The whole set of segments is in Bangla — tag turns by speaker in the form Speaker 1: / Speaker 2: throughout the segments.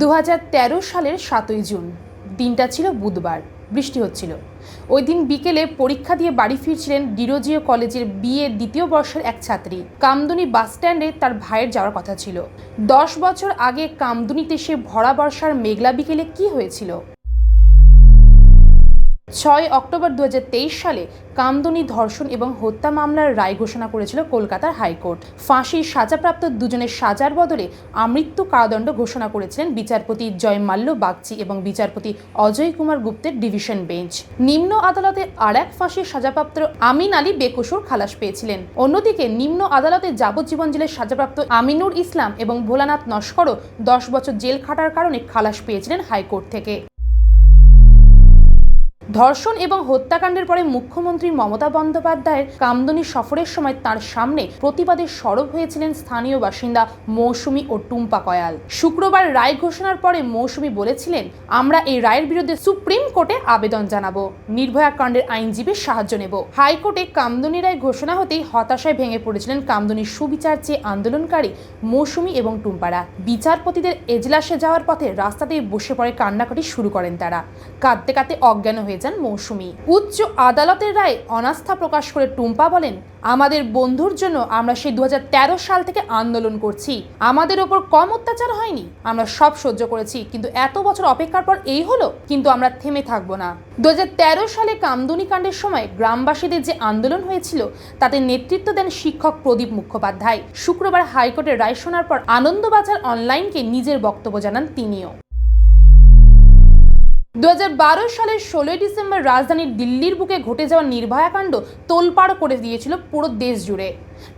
Speaker 1: দু হাজার তেরো সালের সাতই জুন। দিনটা ছিল বুধবার, বৃষ্টি হচ্ছিল। ওই দিন বিকেলে পরীক্ষা দিয়ে বাড়ি ফিরছিলেন ডিরোজিও কলেজের বিএ দ্বিতীয় বর্ষের এক ছাত্রী। কামদুনি বাসস্ট্যান্ডে তার ভাইয়ের যাওয়ার কথা ছিল। দশ বছর আগে কামদুনিতে সে ভরা বর্ষার মেঘলা বিকেলে কি হয়েছিল? ছয় অক্টোবর দু হাজার তেইশ সালে কামদুনি ধর্ষণ এবং হত্যা মামলার রায় ঘোষণা করেছিল কলকাতার হাইকোর্ট। ফাঁসির সাজাপ্রাপ্ত দুজনের সাজার বদলে আমৃত্যু কারাদণ্ড ঘোষণা করেছিলেন বিচারপতি জয়মাল্য বাগচি এবং বিচারপতি অজয় কুমার গুপ্তের ডিভিশন বেঞ্চ। নিম্ন আদালতে আর এক ফাঁসির সাজাপ্রাপ্ত আমিন আলী বেকসুর খালাস পেয়েছিলেন। অন্যদিকে নিম্ন আদালতে যাবজ্জীবন জেলের সাজাপ্রাপ্ত আমিনুর ইসলাম এবং ভোলানাথ নস্করও দশ বছর জেল খাটার কারণে খালাস পেয়েছিলেন হাইকোর্ট থেকে। ধর্ষণ এবং হত্যাকাণ্ডের পরে মুখ্যমন্ত্রী মমতা বন্দ্যোপাধ্যায়ের কামদনি সফরের সময় তার সামনে প্রতিবাদে সরব হয়েছিলেন স্থানীয় বাসিন্দা মৌসুমি ও টুম্পা কয়াল। শুক্রবার রায় ঘোষণার পরে মৌসুমি বলেছিলেন, আমরা এই রায়ের বিরুদ্ধে সুপ্রিম কোর্টে আবেদন জানাব। নির্ভয়া কাণ্ডের আইনজীবীর সাহায্য নেব। হাইকোর্টে কামদনি রায় ঘোষণা হতেই হতাশায় ভেঙে পড়েছিলেন কামদনির সুবিচার চেয়ে আন্দোলনকারী মৌসুমি এবং টুম্পারা। বিচারপতিদের এজলাসে যাওয়ার পথে রাস্তাতেই বসে পড়ে কান্নাকাটি শুরু করেন তারা। কাঁদতে কাঁদতে অজ্ঞান হয়ে যান মৌসুমী। উচ্চ আদালতের রায়ে অনাস্থা প্রকাশ করে টুম্পা বলেন, আমাদের বন্ধুর জন্য আমরা সেই দুহাজার তেরো সাল থেকে আন্দোলন করছি। আমাদের ওপর কম অত্যাচার হয়নি। আমরা সব সহ্য করেছি, কিন্তু এত বছর অপেক্ষার পর এই হলো, কিন্তু আমরা থেমে থাকব না। দু হাজার তেরো সালে কামদুনি কাণ্ডের সময় গ্রামবাসীদের যে আন্দোলন হয়েছিল, তাতে নেতৃত্ব দেন শিক্ষক প্রদীপ মুখোপাধ্যায়। শুক্রবার হাইকোর্টের রায় শোনার পর আনন্দবাজার অনলাইনকে নিজের বক্তব্য জানান তিনিও। দু হাজার বারো সালের ষোলোই ডিসেম্বর রাজধানীর দিল্লির বুকে ঘটে যাওয়া নির্ভয়াকাণ্ড তোলপাড় করে দিয়েছিল পুরো দেশ জুড়ে।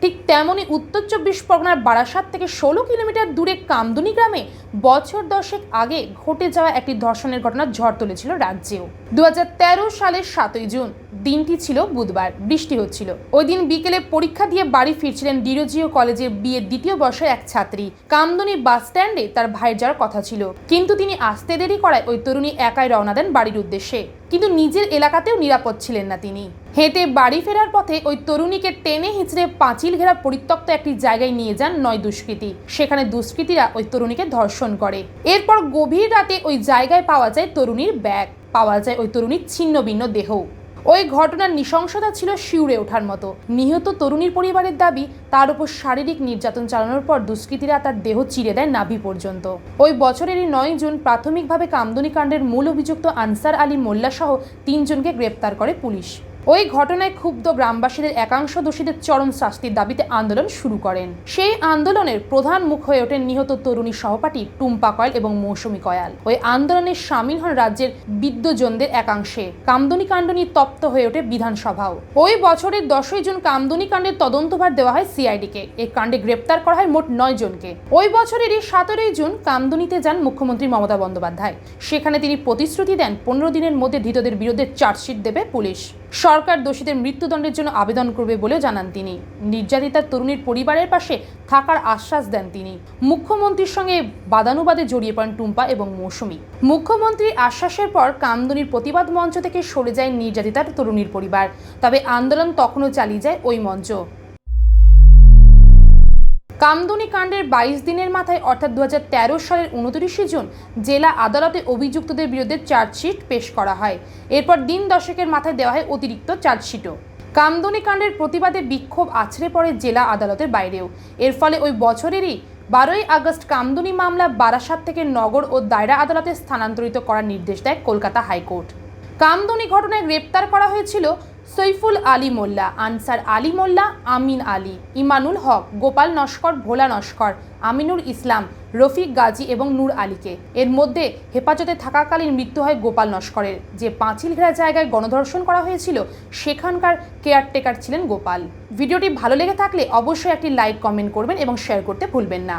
Speaker 1: ঠিক তেমনই উত্তর চব্বিশ পরগনার বারাসাত থেকে ষোলো কিলোমিটার দূরে কামদুনি গ্রামে বছর দশেক আগে ঘটে যাওয়া একটি ধর্ষণের ঘটনা ঝড় তুলেছিল রাজ্যেও। দুহাজার তেরো সালের সাতই জুন, দিনটি ছিল বুধবার, বৃষ্টি হচ্ছিল। ওই দিন বিকেলে পরীক্ষা দিয়ে বাড়ি ফিরছিলেন ডিরোজিও কলেজের বিয়ে দ্বিতীয় বর্ষের এক ছাত্রী। কামদুনি বাস স্ট্যান্ডে তার ভাইয়ের যাওয়ার কথা ছিল। কিন্তু তিনি আসতে দেরি করায় ওই তরুণী একাই রওনা দেন বাড়ির উদ্দেশ্যে। কিন্তু নিজের এলাকাতেও নিরাপদ ছিলেন না তিনি। হেঁটে বাড়ি ফেরার পথে ওই তরুণীকে টেনে হিঁচড়ে পাঁচিল ঘেরা পরিত্যক্ত একটি জায়গায় নিয়ে যান নয় দুষ্কৃতী। সেখানে দুষ্কৃতীরা ওই তরুণীকে ধর্ষণ করে। এরপর গভীর রাতে ওই জায়গায় পাওয়া যায় তরুণীর ব্যাগ। পাওয়া যায় ওই তরুণীর ছিন্ন ভিন্ন দেহ। ওই ঘটনার নৃশংসতা ছিল শিউরে ওঠার মতো। নিহত তরুণীর পরিবারের দাবি, তার উপর শারীরিক নির্যাতন চালানোর পর দুষ্কৃতীরা তার দেহ চিরে দেয় নাভি পর্যন্ত। ওই বছরেরই নয় জুন প্রাথমিকভাবে কামদুনি কাণ্ডের মূল অভিযুক্ত আনসার আলী মোল্লা সহ তিনজনকে গ্রেপ্তার করে পুলিশ। ওই ঘটনায় ক্ষুব্ধ গ্রামবাসীদের একাংশ দোষীদের চরম শাস্তির দাবিতে আন্দোলন শুরু করেন। সেই আন্দোলনের প্রধান মুখ হয়ে ওঠেন নিহত তরুণী সহপাঠী টুম্পা কয়াল এবং মৌসুমী কয়াল। ওই আন্দোলনে সামিল হন রাজ্যের বিদ্যজনদের একাংশে। কামদুনি কাণ্ড নিয়ে তপ্ত হয়ে ওঠে বিধানসভাও। ওই বছরের দশই জুন কামদুনি কাণ্ডের তদন্তভার দেওয়া হয় সিআইডিকে। এই কাণ্ডে গ্রেপ্তার করা হয় মোট নয় জনকে। ওই বছরেরই সতেরোই জুন কামদুনিতে যান মুখ্যমন্ত্রী মমতা বন্দ্যোপাধ্যায়। সেখানে তিনি প্রতিশ্রুতি দেন পনেরো দিনের মধ্যে ধৃতদের বিরুদ্ধে চার্জশিট দেবে পুলিশ। সরকার দোষীদের মৃত্যুদণ্ডের জন্য আবেদন করবে বলেও জানান তিনি। নির্যাতিতার তরুণীর পরিবারের পাশে থাকার আশ্বাস দেন তিনি। মুখ্যমন্ত্রীর সঙ্গে বাদানুবাদে জড়িয়ে পড়েন টুম্পা এবং মৌসুমী। মুখ্যমন্ত্রীর আশ্বাসের পর কামদনির প্রতিবাদ মঞ্চ থেকে সরে যায় নির্যাতিতার তরুণীর পরিবার। তবে আন্দোলন তখনও চালিয়ে যায় ওই মঞ্চ। কামদুনি কাণ্ডের বাইশ দিনের মাথায়, অর্থাৎ দু হাজার তেরো সালের উনত্রিশে জুন, জেলা আদালতে অভিযুক্তদের বিরুদ্ধে চার্জশিট পেশ করা হয়। এরপর দিন দশকের মাথায় দেওয়া হয় অতিরিক্ত চার্জশিটও। কামদুনি কাণ্ডের প্রতিবাদে বিক্ষোভ আছড়ে পড়ে জেলা আদালতের বাইরেও। এর ফলে ওই বছরেরই বারোই আগস্ট কামদুনি মামলা বারাসাত থেকে নগর ও দায়রা আদালতে স্থানান্তরিত করার নির্দেশ দেয় কলকাতা হাইকোর্ট। কামদুনি ঘটনায় গ্রেপ্তার করা হয়েছিল সৈফুল আলী মোল্লা, আনসার আলী মোল্লা, আমিন আলী, ইমানুল হক, গোপাল নস্কর, ভোলা নস্কর আমিনুর ইসলাম, রফিক গাজী এবং নূর আলীকে। এর মধ্যে হেফাজতে থাকাকালীন মৃত্যু হয় গোপাল নস্করের। যে পাঁচিল ঘেরা জায়গায় গণধর্ষণ করা হয়েছিল, সেখানকার কেয়ারটেকার ছিলেন গোপাল। ভিডিওটি ভালো লেগে থাকলে অবশ্যই একটি লাইক, কমেন্ট করবেন এবং শেয়ার করতে ভুলবেন না।